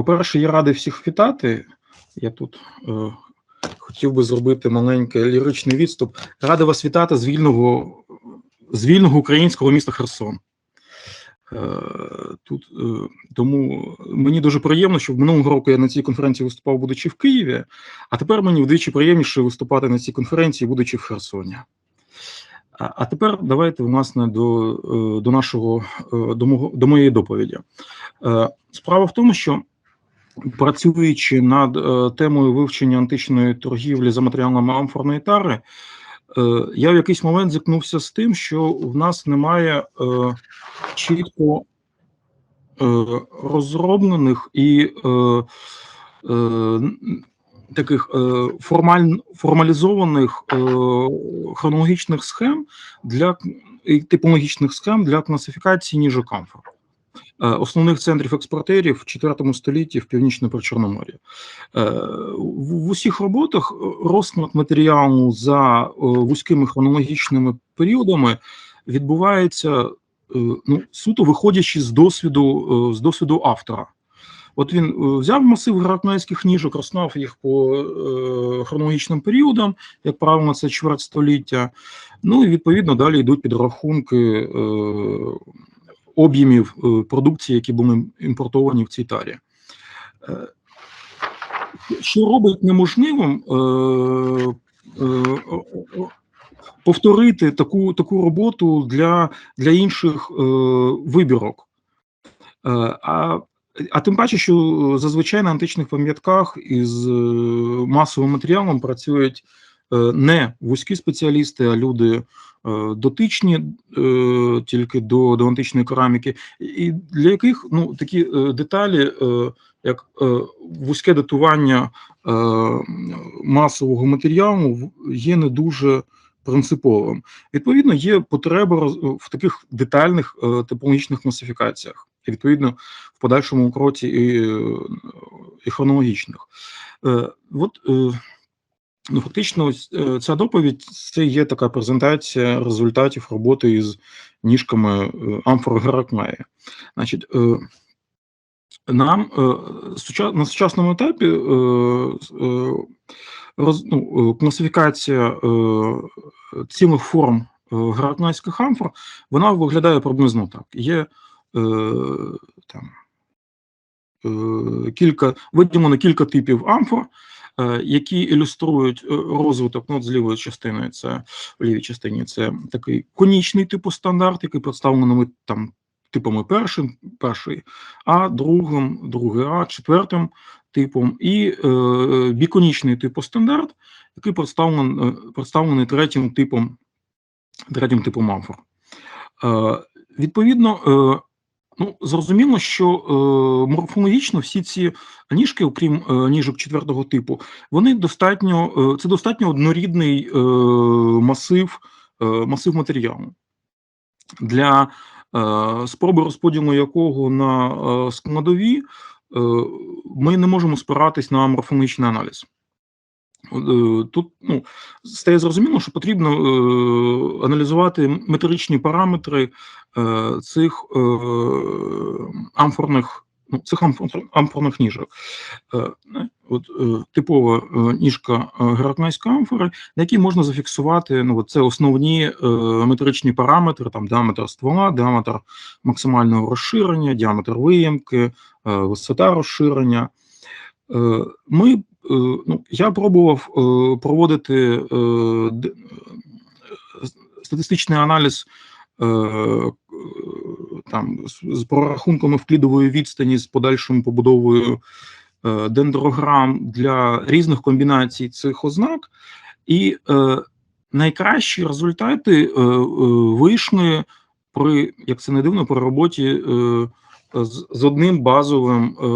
По-перше, я радий всіх вітати. Я тут е, хотів би зробити маленький ліричний відступ. Радий вас вітати з вільного, з вільного українського міста Херсон. Е, тут, е, тому мені дуже приємно, що минулого року я на цій конференції виступав, будучи в Києві, а тепер мені вдвічі приємніше виступати на цій конференції, будучи в Херсоні. А, тепер давайте власне до, е, до нашого е, до, мого, до моєї доповіді. Е, Справа в тому, що працюючи над е, темою вивчення античної торгівлі за матеріалами амфорної тари, е, я в якийсь момент зіткнувся з тим, що в нас немає е, чітко розроблених і таких формаль, формалізованих хронологічних схем для і типологічних схем для класифікації ніжок амфор. Е, основних центрів експортерів в 4 столітті в північно-причорномор'ї. Е, В усіх роботах розклад матеріалу за е, вузькими хронологічними періодами відбувається е, ну, суто виходячи з досвіду, е, з досвіду автора. От він е, взяв масив гракнайських ніжок, розклав їх по е, хронологічним періодам, як правило, це чверть століття. Ну і відповідно далі йдуть підрахунки е, об'ємів е, продукції, які були імпортовані в цій тарі. Е, Що робить неможливим е, повторити таку таку роботу для для інших вибірок. А а тим паче, що зазвичай на античних пам'ятках із масовим матеріалом працюють не вузькі спеціалісти, а люди дотичні е, тільки до, до античної кераміки, і для яких ну, такі е, деталі, е, як е, вузьке датування е, масового матеріалу, є не дуже принциповим. Відповідно, є потреба в таких детальних е, типологічних класифікаціях, і відповідно в подальшому кроці і, е, і хронологічних. Е, От е, ну, фактично, е, ця доповідь це є така презентація результатів роботи із ніжками е, амфор Геракмеї. Значить, е, нам на сучасному етапі ну, класифікація цілих форм е, амфор, вона виглядає приблизно так. Є там кілька виділено кілька типів амфор, які ілюструють е, розвиток ну, з лівої частини. Це в лівій частині це такий конічний типу стандарт, який представлений там типами першим, перший А, другим, другий А, четвертим типом, і е, біконічний типу стандарт, який представлений, е, представлений третім типом, третім типом амфор. Е, відповідно, е, ну, зрозуміло, що е, морфологічно всі ці ніжки, окрім е, ніжок четвертого типу, вони достатньо, е, це достатньо однорідний е, масив, е, масив матеріалу. Для е, спроби розподілу якого на е, складові, е, ми не можемо спиратись на морфологічний аналіз. Е, Тут ну, стає зрозуміло, що потрібно е, аналізувати метричні параметри цих е, амфорних, ну, цих амфор- амфорних ніжок. Е, от, е, типова е, ніжка е, амфори, на якій можна зафіксувати ну, от це основні е, метричні параметри, там діаметр ствола, діаметр максимального розширення, діаметр виємки, е, висота розширення. Е, Ми, е, ну, я пробував е, проводити е, е, статистичний аналіз е, е, там з прорахунками вклідової відстані з подальшою побудовою е, дендрограм для різних комбінацій цих ознак, і е, найкращі результати е, е, вийшли при, як це не дивно, при роботі е, з, одним базовим е,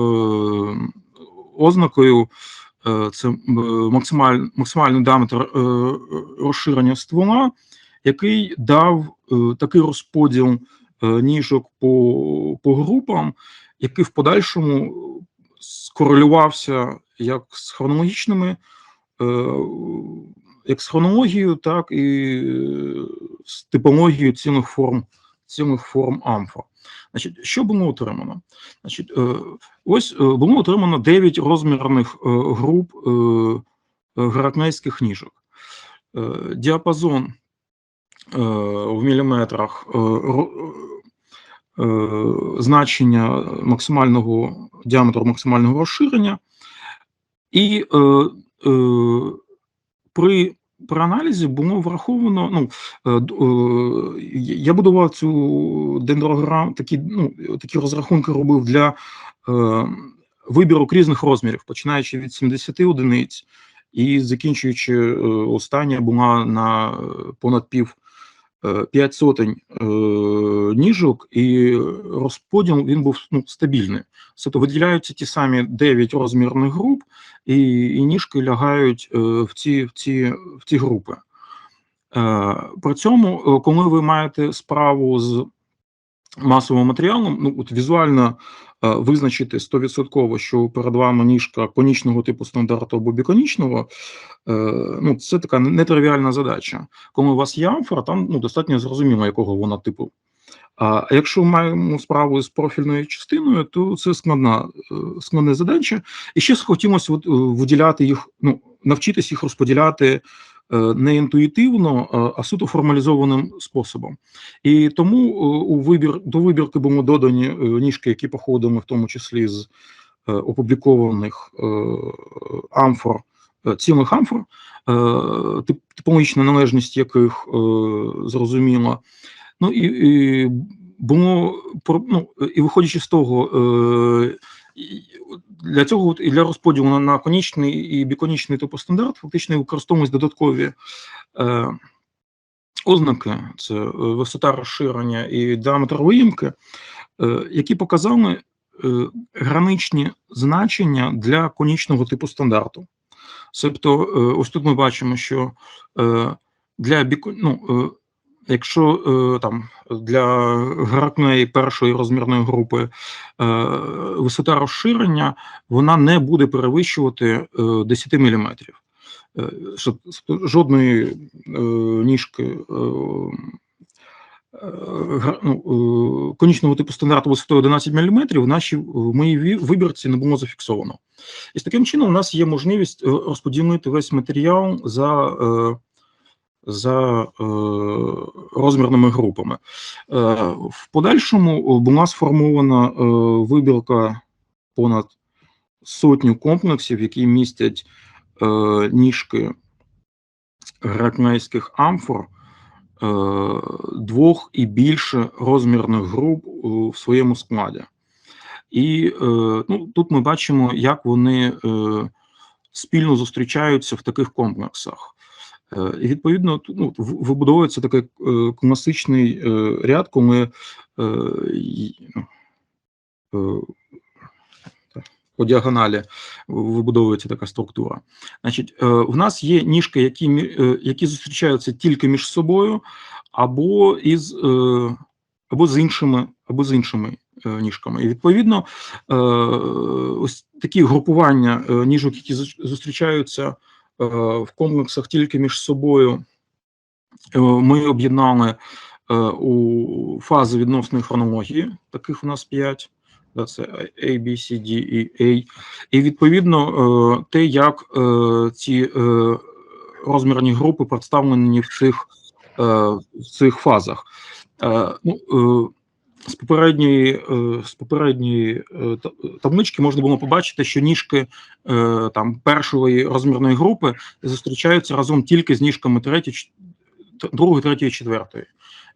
ознакою. Е, Це е, максималь, максимальний діаметр е, розширення ствола, який дав е, такий розподіл е, ніжок по, по групам, який в подальшому скорелювався як з хронологічними, е, як з хронологією, так і е, з типологією цінних форм цілих форм амфор. Значить, що було отримано? Значить, е, ось е, було отримано 9 розмірних е, груп е, е, гракнейських ніжок. Е, Діапазон е, в міліметрах е, е, значення максимального діаметру максимального розширення, і е, е, при, при аналізі було враховано. Ну, е, е, я будував цю дендрограму, такі, ну, такі розрахунки робив для е, вибірок різних розмірів, починаючи від 70 одиниць і закінчуючи е, остання була на е, понад пів. Е, П'ять сотень е, ніжок, і розподіл він був ну, стабільний. Тобто виділяються ті самі 9 розмірних груп, і, і ніжки лягають е, в, ці, в, ці, в ці групи. При цьому, коли ви маєте справу з масовим матеріалом, ну от візуально визначити 100%, що перед вами ніжка конічного типу стандарту або біконічного, е, ну це така нетривіальна задача. Коли у вас є амфора, там ну, достатньо зрозуміло, якого вона типу. А якщо маємо справу з профільною частиною, то це складна е, складна задача. І ще хотілося е, виділяти їх, ну навчитись їх розподіляти е, не інтуїтивно, а- а суто формалізованим способом. І тому е, у вибір до вибірки було додані е, ніжки, які походили в тому числі з е, опублікованих е, амфор, е, цілих амфор, е, типологічна належність яких е, зрозуміла. Ну і, і було ну, і виходячи з того, е, для цього і для розподілу на, конічний і біконічний типостандарт фактично використовують додаткові е, ознаки: це е, висота розширення і діаметр виїмки, е, які показали е, граничні значення для конічного типу стандарту. Тобто, е, ось тут ми бачимо, що е, для біко, ну, е, якщо е, там для гракнеї першої розмірної групи е, висота розширення вона не буде перевищувати е, 10 мм. Е, жодної е, ніжки ну, конічного типу стандарту висотою 11 мм в нашій в моїй вибірці не було зафіксовано. І з таким чином у нас є можливість розподілити весь матеріал за, за е, розмірними групами. Е, В подальшому була сформована е, вибірка понад сотню комплексів, які містять е, ніжки гракнейських амфор е, двох і більше розмірних груп в своєму складі. І е, ну, тут ми бачимо, як вони е, спільно зустрічаються в таких комплексах. Е, І відповідно ну, вибудовується такий е, класичний е, ряд, коли ну, по діагоналі вибудовується така структура. Значить, в нас є ніжки, які, які зустрічаються тільки між собою, або із або з іншими, або з іншими ніжками. І відповідно, ось такі групування ніжок, які зустрічаються в комплексах тільки між собою, е, ми об'єднали е, у фази відносної хронології. Таких у нас п'ять. Да, це A, B, C, D і A. І відповідно е, те, як е, ці е, розмірні групи представлені в цих, е, в цих фазах. Е, Ну, е, з попередньої, е, з попередньої е, таблички можна було побачити, що ніжки е, там першої розмірної групи зустрічаються разом тільки з ніжками третьої, другої, третьої, четвертої.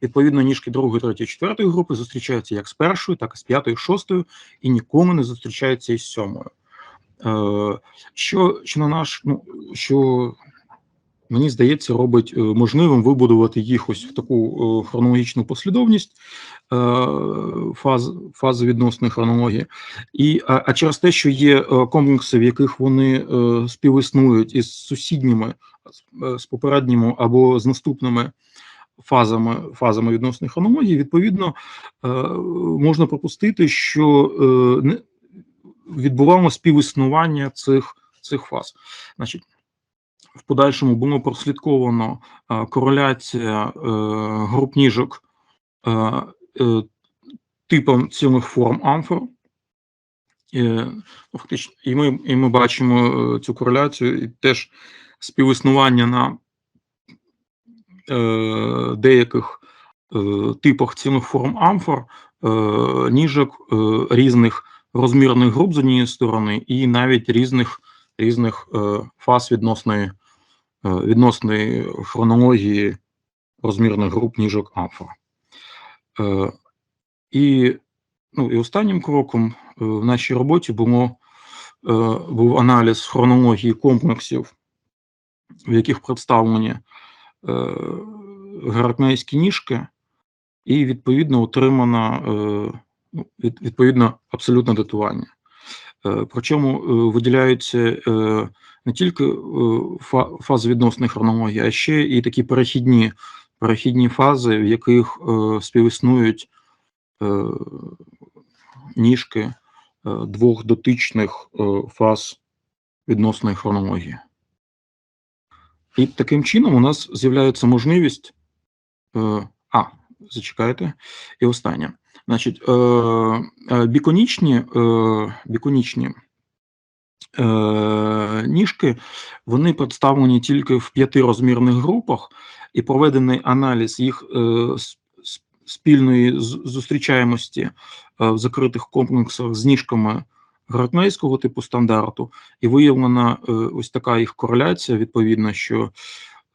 Відповідно, ніжки другої, третьої, четвертої групи зустрічаються як з першою, так і з п'ятою, шостою, і ніколи не зустрічаються із сьомою. Що, що на наш, ну що мені здається, робить можливим вибудувати їх ось в таку хронологічну послідовність е, фаз, фази відносної хронології. І, а, а через те, що є е, комплекси, в яких вони е, співіснують із сусідніми, з- попередніми або з наступними фазами, фазами відносної хронології, відповідно, можна пропустити, що відбувало співіснування цих, цих фаз. Значить, в подальшому було прослідковано кореляція груп ніжок, типом цілих форм амфор. Е, фактично, і ми, і ми бачимо е, цю кореляцію і теж співіснування на е, деяких е, типах цілих форм амфор, е, ніжок е, різних розмірних груп з однієї сторони, і навіть різних різних е, фаз відносної, е, відносної хронології розмірних груп ніжок амфор. Е, і, ну, і останнім кроком е, в нашій роботі було, е, був аналіз хронології комплексів, в яких представлені е, ніжки, і відповідно отримано ну, від, відповідно абсолютне датування. Причому виділяються не тільки фази відносної хронології, а ще і такі перехідні, перехідні фази, в яких е, співіснують е, ніжки е, двох дотичних е, фаз відносної хронології. І таким чином у нас з'являється можливість. Е, а, зачекайте. І останнє. Значить, е, е, біконічні, е, біконічні ніжки, вони представлені тільки в п'яти розмірних групах, і проведений аналіз їх е, спільної зустрічаємості е, в закритих комплексах з ніжками гратнейського типу стандарту, і виявлена е, ось така їх кореляція, відповідно, що е,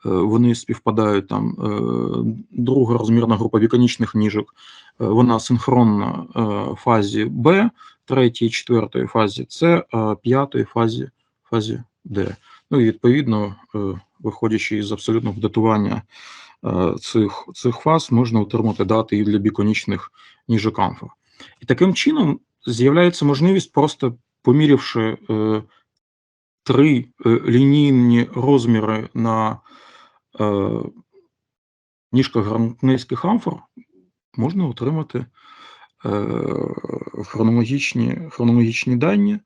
вони співпадають там е, друга розмірна група віконічних ніжок, е, вона синхронна е, фазі Б, третій, четвертої фазі С, п'ятої фазі фазі Д. Ну і відповідно, е, виходячи із абсолютного датування е, цих, цих фаз, можна отримати дати і для біконічних ніжок амфор. І таким чином з'являється можливість, просто помірявши е, три лінійні розміри на ніжках гранитних амфор, можна отримати хронологічні, хронологічні дані.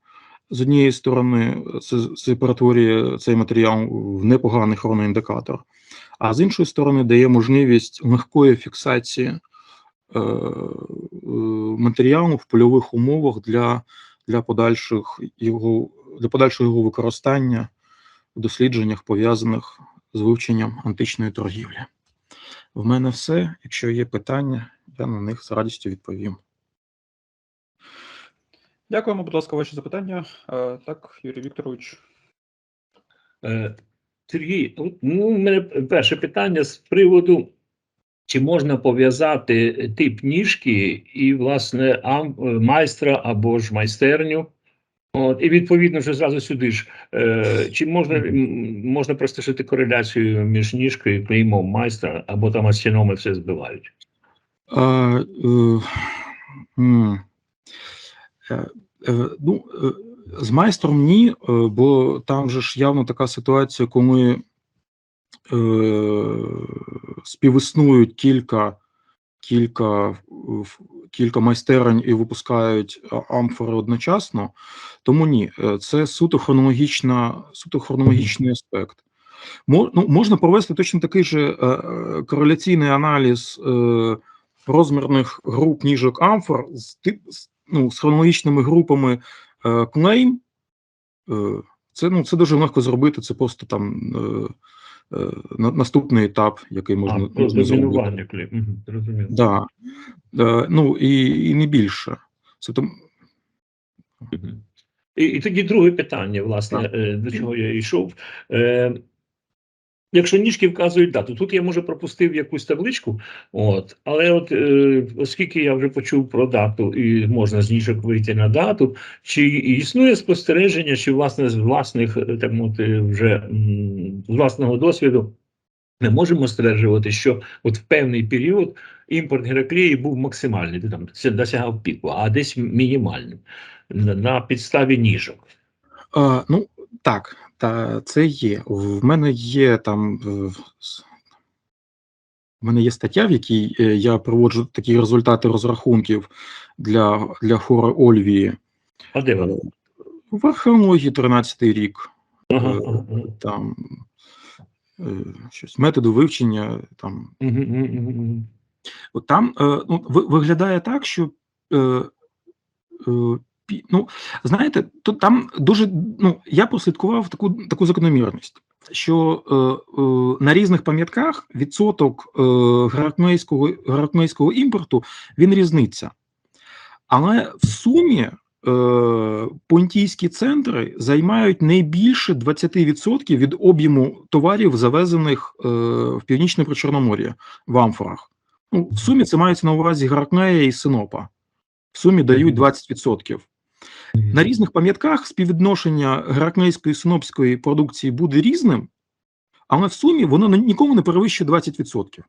З однієї сторони, це, це перетворює цей матеріал в непоганий хроноіндикатор, а з іншої сторони, дає можливість легкої фіксації е, е, матеріалу в польових умовах для, для, подальших його, для подальшого його використання в дослідженнях, пов'язаних з вивченням античної торгівлі. В мене все. Якщо є питання, я на них з радістю відповім. Дякуємо, будь ласка, ваші запитання. Е, Так, Юрій Вікторович. Е, Сергій, ну, у мене перше питання з приводу, чи можна пов'язати тип ніжки і, власне, ам, е, майстра або ж майстерню. От, і відповідно вже зразу сюди ж. Е, чи можна, можна простежити кореляцію між ніжкою і клеймом майстра, або там астрономи все збивають? А, м, е, ну, е, з майстром ні, е, бо там же ж явно така ситуація, коли е, співіснують кілька, кілька, кілька майстерень і випускають амфори одночасно. Тому ні, е, це суто хронологічна, суто хронологічний аспект. Ну, можна провести точно такий же е, е, кореляційний аналіз е, розмірних груп ніжок амфор з, ну, з хронологічними групами е. Е, це, ну, це дуже легко зробити, це просто там е, е, наступний етап, який можна, а, можна зробити. розмінування клейм. Да. Е, ну і, і не більше. Це там. І, і тоді друге питання, власне, Так. до чого я йшов. Е, якщо ніжки вказують дату, тут я може пропустив якусь табличку, от, але от е, оскільки я вже почув про дату і можна з ніжок вийти на дату, чи існує спостереження, чи власне з власних е, так мовити, вже з власного досвіду. Ми можемо стверджувати, що от в певний період імпорт Гераклії був максимальний, там досягав піку, а десь мінімальним на підставі ніжок. е, ну, так, та, це є. В мене є там. е, с- В мене є стаття, в якій е, я проводжу такі результати розрахунків для, для хора Ольвії А де воно? в археології 13-й рік. Ага, е. Там е, щось методу вивчення там мгм, мгм. От Там е, ну, виглядає так, що е, е, ну, знаєте, то там дуже ну, я прослідкував таку, таку закономірність, що е, е, на різних пам'ятках відсоток е, геоархмейського імпорту він різниця. Але в сумі е, понтійські центри займають не більше 20% від об'єму товарів, завезених е, в північне Причорномор'я в амфорах. Ну, в сумі це мається на увазі Гракнея і Синопа. В сумі дають 20%. На різних пам'ятках співвідношення гракнейської і синопської продукції буде різним, але в сумі воно нікому не перевищує 20%.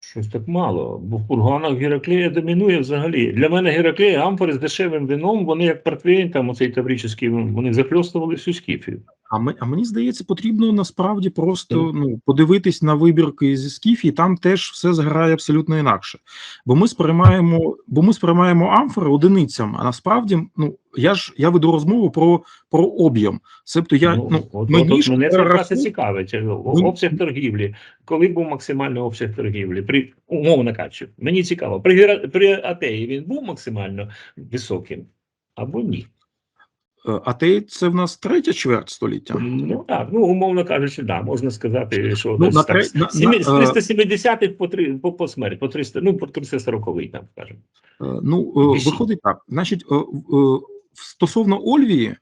Щось так мало, бо в курганах Гераклея домінує взагалі. Для мене Гераклея амфори з дешевим вином, вони як портвейн, там оцей таврічний, вони захльостували всю скіфію. А, ми, а мені здається, потрібно насправді просто ну, подивитись на вибірки зі скіфії, там теж все зграє абсолютно інакше. Бо ми сприймаємо, бо ми сприймаємо амфори одиницями, а насправді ну, я ж я веду розмову про, про об'єм. Себто я ну, от, мені от, ж мене це і цікавить. е, Обсяг торгівлі. Коли був максимальний обсяг торгівлі? При умовно кажучи, мені цікаво, при, при Атеї він був максимально високим або ні? Е, а те це в нас третя чверть століття. Ну так, ну умовно кажучи, да, можна сказати, що Ну, на так, на- з на, е, 370-х по, три- по, по смерть, по 300, ну, по 340 там, скажімо. Е, Ну, е, виходить так. Значить, стосовно Ольвії,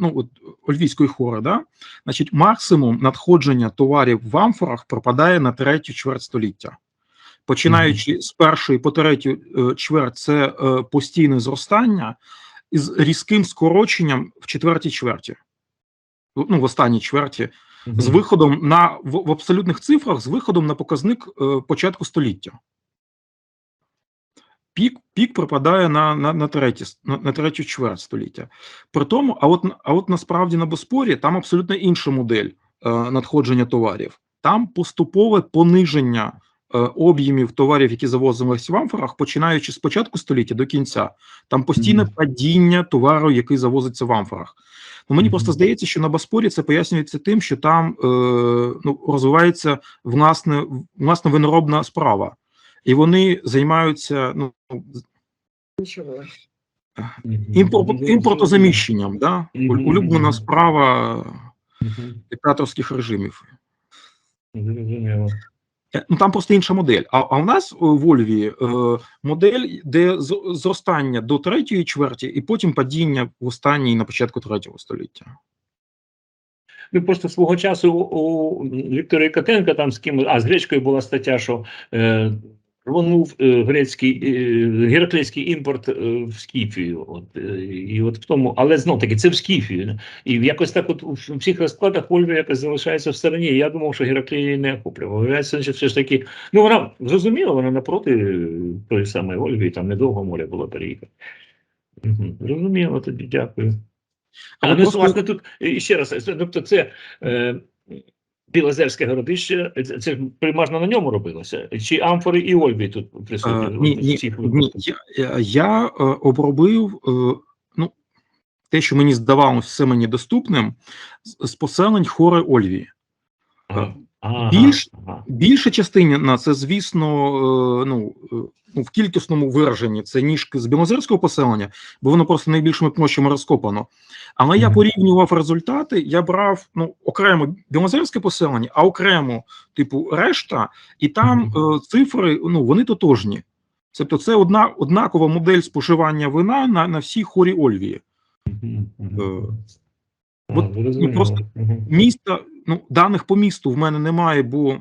ну от Ольвійської хори, да, значить, максимум надходження товарів в амфорах пропадає на третю чверть століття. Починаючи з першої по третю чверть, це постійне зростання із різким скороченням в четвертій чверті. Ну, в останній чверті, з виходом на в, в абсолютних цифрах, з виходом на показник е, початку століття. Пік, пік припадає на, на, на, треті, на, на третю чверть століття. При тому, а от, а от насправді на Боспорі там абсолютно інша модель е, надходження товарів. Там поступове пониження об'ємів товарів, які завозились в амфорах, починаючи з початку століття до кінця. Там постійне Мгм. падіння товару, який завозиться в амфорах. Ну, мені Мгм. просто здається, що на Боспорі це пояснюється тим, що там е, ну, розвивається власне, власне виноробна справа. І вони займаються ну, імпорт, імпортозаміщенням, да? Мгм. улюблена справа диктаторських режимів. Зрозуміло. Е, Ну там просто інша модель. А, а в нас е, в Ольві е, модель, де зростання до третьої чверті, і потім падіння в останній на початку третього століття. Ну просто свого часу у Віктора Ікотенка там з ким, а з гречкою була стаття, що е, рвонув е, грецький е, гераклейський імпорт е, в Скіфію. От, і от в тому, але знов таки це в Скіфію. І якось так, от у всіх розкладах Ольга якось залишається в стороні. Я думав, що Гераклія її не охоплював. Виявляється, значить, все ж таки, ну вона зрозуміла, вона напроти тої самої Ольги, там недовго море було переїхати. Угу. Зрозуміло тоді, дякую. Але ну, просто- власне, тут ще раз, тобто це е, Білозерське городище, це, примажно на ньому робилося? Чи амфори і Ольві тут присутні? Е, ні, ні, ні, я, я- е, обробив е, ну, те, що мені здавалося все мені доступним, з, з поселень хори Ольвії. Ага. Ага. Більш- ага. Більша частина це, звісно, е, ну, е, ну, в кількісному вираженні це ніжки з білозерського поселення, бо воно просто найбільшими площами розкопано. Але я порівнював результати, я брав ну, окремо білозерське поселення, а окремо, типу, решта, і там Мгм. е, цифри ну, вони тотожні. Тобто це одна однакова модель споживання вина на, на всій хорі Ольвії. Е, А, от, зрозуміло. ну, просто. Міста, ну, даних по місту в мене немає, бо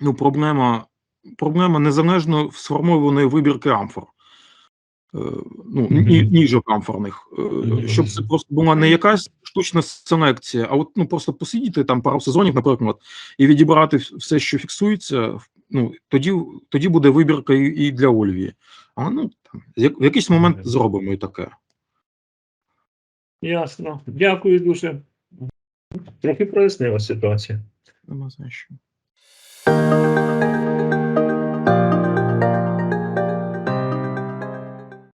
ну, проблема, проблема незалежно сформованої вибірки амфор. Е, ну, ні, ніжок амфорних. Е, щоб це просто була не якась штучна селекція, а от ну, просто посидіти там пару сезонів, наприклад, і відібрати все, що фіксується, ну, тоді, тоді буде вибірка і, і для Ольвії. А ну, там, в якийсь момент зробимо і таке. Ясно. Дякую дуже. Трохи прояснила ситуація. Нема що.